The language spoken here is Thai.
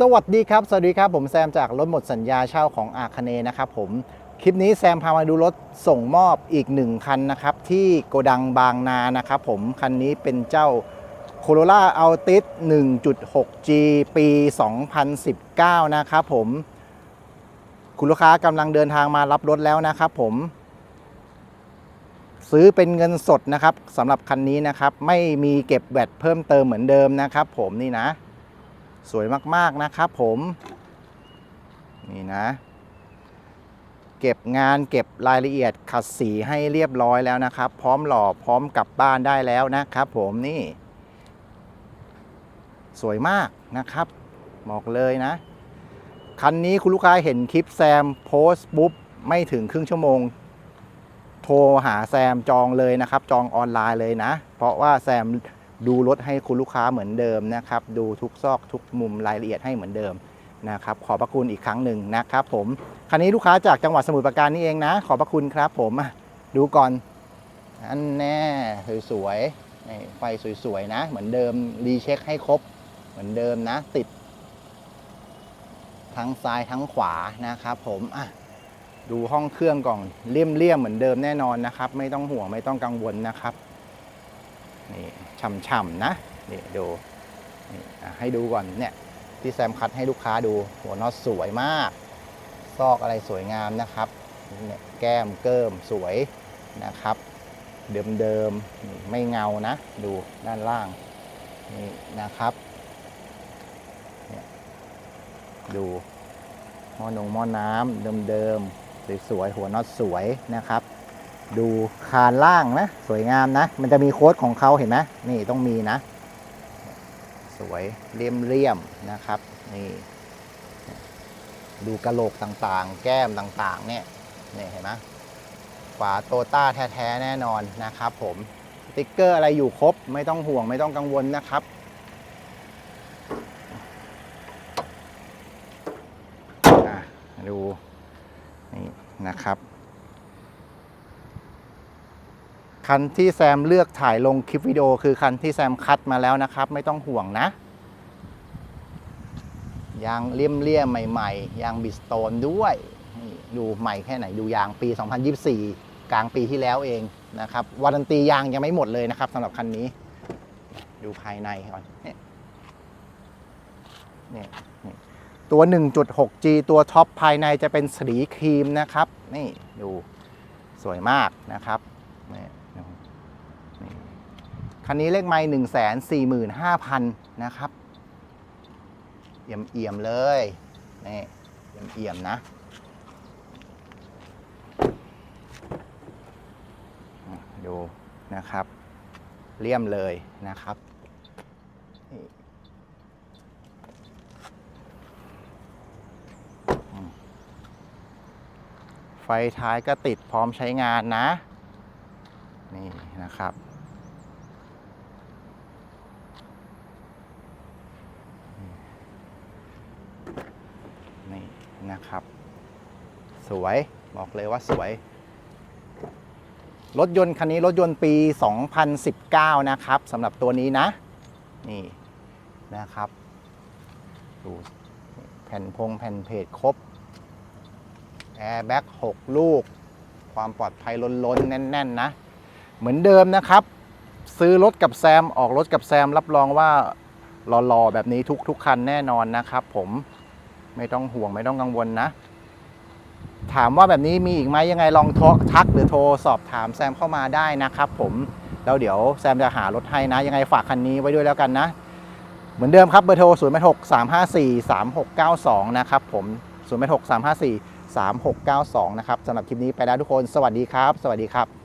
สวัสดีครับ สวัสดีครับ ผมแซมจากรถหมดสัญญาเช่าของอาคเนนะครับผม คลิปนี้แซมพามาดูรถส่งมอบอีกหนึ่งคันนะครับ ที่โกดังบางนานะครับผม คันนี้เป็นเจ้า Corolla Altis 1.6G ปี 2019 นะครับผม คุณลูกค้ากำลังเดินทางมารับรถแล้วนะครับผม ซื้อเป็นเงินสดนะครับสำหรับคันนี้นะครับ ไม่มีเก็บแบตเพิ่มเติมเหมือนเดิมนะครับผมนี่นะ สวยมากๆนะครับผมนี่นะ เก็บงานเก็บรายละเอียดขัดสีให้เรียบร้อยแล้วนะครับ พร้อมหล่อพร้อมกลับบ้านได้แล้วนะครับผมนี่ สวยมากนะครับบอกเลยนะ คันนี้คุณลูกค้าเห็นคลิปแซมโพสต์ปุ๊บไม่ถึงครึ่งชั่วโมง โทรหาแซมจองเลยนะครับ จองออนไลน์เลยนะ เพราะว่าแซม ดูรถให้คุณลูกค้าเหมือนเดิมนะครับ ดูทุกซอกทุกมุมรายละเอียดให้เหมือนเดิมนะครับ ขอบพระคุณอีกครั้งหนึ่งนะครับผม คันนี้ลูกค้าจากจังหวัดสมุทรปราการนี่เองนะ ขอบพระคุณครับผมดูก่อน อันแน่สวยๆไฟสวยๆนะ เหมือนเดิมรีเช็คให้ครบ เหมือนเดิมนะ ติด ทั้งซ้ายทั้งขวานะครับผมอะดูห้องเครื่องก่อนเลี่ยมๆเหมือนเดิมแน่นอนนะครับ ไม่ต้องห่วงไม่ต้องกังวลนะครับนี่ ช่ำๆนะนี่ดูนี่ให้ดูก่อนเนี่ยที่แซมคัดให้ลูกค้าดูหัวน็อตสวยมาก ซอกอะไรสวยงามนะครับเนี่ยแก้มเกิมสวยนะครับ เดิมๆไม่เงานะ ดูด้านล่างนี่นะครับเนี่ยดูหม้อนงหม้อน้ำเดิมๆสวยๆหัวน็อตสวยนะครับ ดูคานล่างนะ สวยงามนะ มันจะมีโค้ดของเขาเห็นไหมนี่ต้องมีนะ สวยเรียมๆนะครับ นี่ ดูกระโหลกต่างๆ แก้มต่างๆ เนี่ยนี่เห็นไหมฝาโตต้าแท้ๆ แน่นอนนะครับผมสติ๊กเกอร์อะไรอยู่ครบ ไม่ต้องห่วงไม่ต้องกังวลนะครับดูนี่นะครับ คันที่แซมเลือกถ่ายลงคลิปวิดีโอคือคันที่แซมคัดมาแล้วนะครับ ไม่ต้องห่วงนะ ยางเลี่ยมเลี่ยมใหม่ ๆ ยางบิสโตนด้วยนี่ดูใหม่แค่ไหนดูยางปี 2024 กลางปีที่แล้วเองนะครับวารันตียางยังไม่หมดเลยนะครับสำหรับคันนี้ ดูภายในก่อนเนี่ยเนี่ยนี่ตัว 1.6G ตัวท็อปภายในจะเป็นสีครีมนะครับ นี่ดูสวยมากนะครับ คันนี้เลขไม้1 4 5 0 0 0นสี่หมื่นห้าพันนะครับ เอี่ยมเอี่ยมเลยนี่เอี่ยมเอี่ยมนะดูนะครับเลี่ยมเลยนะครับไฟท้ายก็ติดพร้อมใช้งานนะ นี่นะครับ นี่ นะครับ สวยบอกเลยว่าสวย รถยนต์คันนี้รถยนต์ปี 2019 นะครับสำหรับตัวนี้นะ นี่นะครับ ดูแผ่นพงแผ่นเพจครบแอร์แบ็ก6ลูก ความปลอดภัยล้นๆ แน่น ๆ นะ เหมือนเดิมนะครับ ซื้อรถกับแซม ออกรถกับแซม รับรองว่าหล่อๆ แบบนี้ทุกทุกๆคันแน่นอนนะครับผม ไม่ต้องห่วงไม่ต้องกังวลนะ ถามว่าแบบนี้มีอีกไหมยังไงลองทรทักหรือโทรสอบถามแซมเข้ามาได้นะครับผมแล้วเดี๋ยวแซมจะหารถให้นะ ยังไงฝากคันนี้ไว้ด้วยแล้วกันนะ เหมือนเดิมครับเบอร์โทร0 8 6 3 5 4 3 6 9 2 นะครับผม0 8 6 3 5 4 3 6 9 2 นะครับสำหรับคลิปนี้ไปแล้วทุกคน สวัสดีครับ สวัสดีครับ